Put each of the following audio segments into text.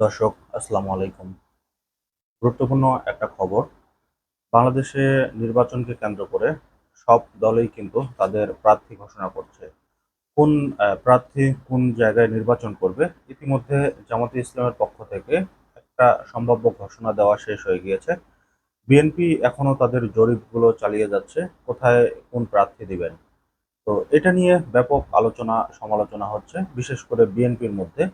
দর্শক, আসসালামু আলাইকুম। গুরুত্বপূর্ণ একটা খবর, বাংলাদেশে নির্বাচনকে কেন্দ্র করে সব দলই কিন্তু তাদের প্রার্থী ঘোষণা করছে। কোন প্রার্থী কোন জায়গায় নির্বাচন করবে, ইতিমধ্যে জামাতে ইসলামের পক্ষ থেকে একটা সম্ভাব্য ঘোষণা দেওয়া শেষ হয়ে গিয়েছে। বিএনপি এখনও তাদের জরিপগুলো চালিয়ে যাচ্ছে, কোথায় কোন প্রার্থী দিবেন। তো এটা নিয়ে ব্যাপক আলোচনা সমালোচনা হচ্ছে, বিশেষ করে বিএনপির মধ্যে।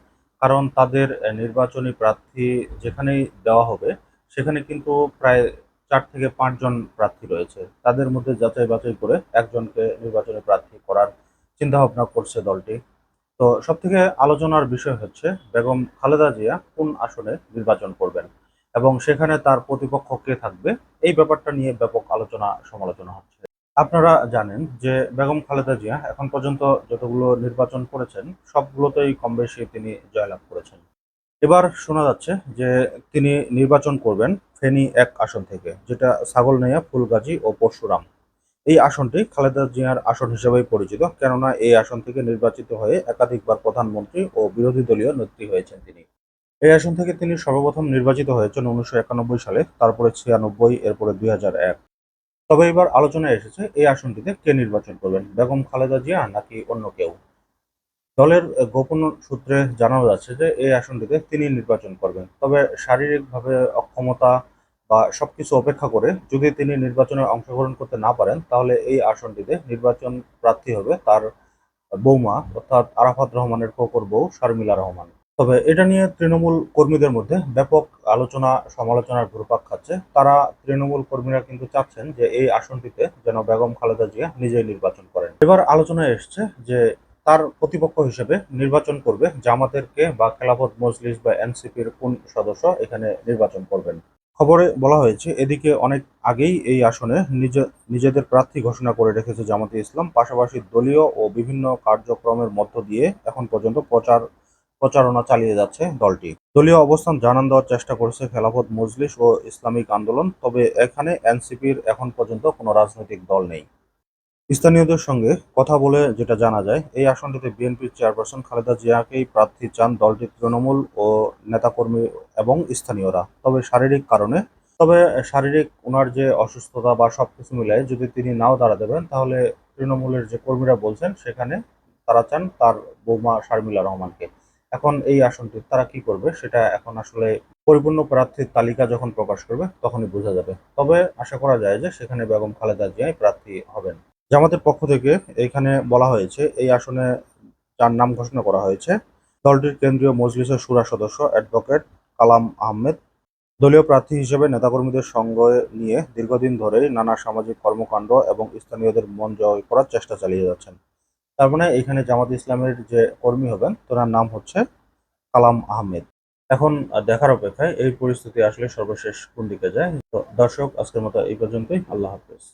কারণ তাদের নির্বাচনী প্রার্থী যেখানেই দেওয়া হবে, সেখানে কিন্তু প্রায় চার থেকে পাঁচজন প্রার্থী রয়েছে। তাদের মধ্যে যাচাই বাছাই করে একজনকে নির্বাচনী প্রার্থী করার চিন্তা ভাবনা করছে দলটি। তো সব থেকে আলোচনার বিষয় হচ্ছে, বেগম খালেদা জিয়া কোন আসনে নির্বাচন করবেন? এবং সেখানে তার প্রতিপক্ষ কে থাকবে? এই ব্যাপারটা নিয়ে ব্যাপক আলোচনা সমালোচনা হচ্ছে। আপনারা জানেন যে বেগম খালেদা জিয়া এখন পর্যন্ত যতগুলো নির্বাচন করেছেন, সবগুলোতেই কম বেশি তিনি জয়লাভ করেছেন। এবার শোনা যাচ্ছে যে তিনি নির্বাচন করবেন ফেনী এক আসন থেকে, যেটা ছাগল ছাগলনাইয়া, ফুলগাজী ও পরশুরাম। এই আসনটি খালেদা জিয়ার আসন হিসেবেই পরিচিত, কেননা এই আসন থেকে নির্বাচিত হয়ে একাধিকবার প্রধানমন্ত্রী ও বিরোধী দলীয় নেত্রী হয়েছেন তিনি। এই আসন থেকে তিনি সর্বপ্রথম নির্বাচিত হয়েছেন উনিশশো একানব্বই সালে, তারপরে ছিয়ানব্বই, এরপরে দুই হাজার এক। তবে এবার আলোচনায় এসেছে এই আসনটিতে কে নির্বাচন করবেন, বেগম খালেদা জিয়া নাকি অন্য কেউ? দলের গোপন সূত্রে জানানো যাচ্ছে যে এই আসনটিতে তিনি নির্বাচন করবেন। তবে শারীরিকভাবে অক্ষমতা বা সবকিছু অপেক্ষা করে যদি তিনি নির্বাচনে অংশগ্রহণ করতে না পারেন, তাহলে এই আসনটিতে নির্বাচন প্রার্থী হবে তার বৌমা অর্থাৎ আরাফাত রহমানের কোকর বউ শারমিলা রহমান। তবে এটা নিয়ে তৃণমূল কর্মীদের মধ্যে ব্যাপক আলোচনা, সমালোচনার ঘুরপাক খাচ্ছে। তারা তৃণমূল কর্মীরা কিন্তু চাচ্ছেন যে এই আসনটিতে যেন বেগম খালেদা জিয়া নিজেই নির্বাচন করেন। এবার আলোচনায় এসছে যে তার প্রতিপক্ষ হিসেবে নির্বাচন করবে জামাতের কে বা খেলাফত মজলিস বা এনসিপির কোন সদস্য এখানে নির্বাচন করবেন। খবরে বলা হয়েছে, এদিকে অনেক আগেই এই আসনে নিজে, নিজেদের প্রার্থী ঘোষণা করে রেখেছে জামাতে ইসলাম। পাশাপাশি দলীয় ও বিভিন্ন কার্যক্রমের মধ্য দিয়ে এখন পর্যন্ত প্রচার প্রচারণা চালিয়ে যাচ্ছে দলটি। দলীয় অবস্থান জানান দেওয়ার চেষ্টা করছে খেলাফত মজলিস ও ইসলামিক আন্দোলন, তবে এখানে এনসিপির এখন পর্যন্ত কোনো রাজনৈতিক দল নেই। স্থানীয়দের সঙ্গে কথা বলে যেটা জানা যায়, এই আসনটিতে বিএনপির চেয়ারপারসন খালেদা জিয়াকেই প্রার্থী চান দলটির তৃণমূল ও নেতাকর্মী এবং স্থানীয়রা। তবে শারীরিক কারণে, তবে শারীরিক ওনার যে অসুস্থতা বা সবকিছু মিলায় যদি তিনি নাও দাঁড়া দেবেন, তাহলে তৃণমূলের যে কর্মীরা বলছেন, সেখানে তারা চান তার বৌমা শারমিলা রহমানকে। এখন এই আসনটি, তারা কি করবে সেটা এখন আসলে পরিপূর্ণ প্রার্থীর তালিকা যখন প্রকাশ করবে, তখনই বোঝা যাবে। তবে আশা করা যায় যে সেখানে বেগম খালেদা জিয়াই প্রার্থী হবেন। জামাতের পক্ষ থেকে এখানে বলা হয়েছে, এই আসনে যার নাম ঘোষণা করা হয়েছে, দলটির কেন্দ্রীয় মজলিসের সুরা সদস্য অ্যাডভোকেট কালাম আহমেদ। দলীয় প্রার্থী হিসেবে নেতাকর্মীদের সঙ্গে নিয়ে দীর্ঘদিন ধরেই নানা সামাজিক কর্মকাণ্ড এবং স্থানীয়দের মন জয় করার চেষ্টা চালিয়ে যাচ্ছেন। তার মানে এখানে জামাত ইসলামের যে কর্মী হবেন, তোনার নাম হচ্ছে কালাম আহমেদ। এখন দেখার অপেক্ষায় এই পরিস্থিতি আসলে সর্বশেষ কোন দিকে যায়? তো দর্শক, আজকের মতো এই পর্যন্তই। আল্লাহ হাফেজ।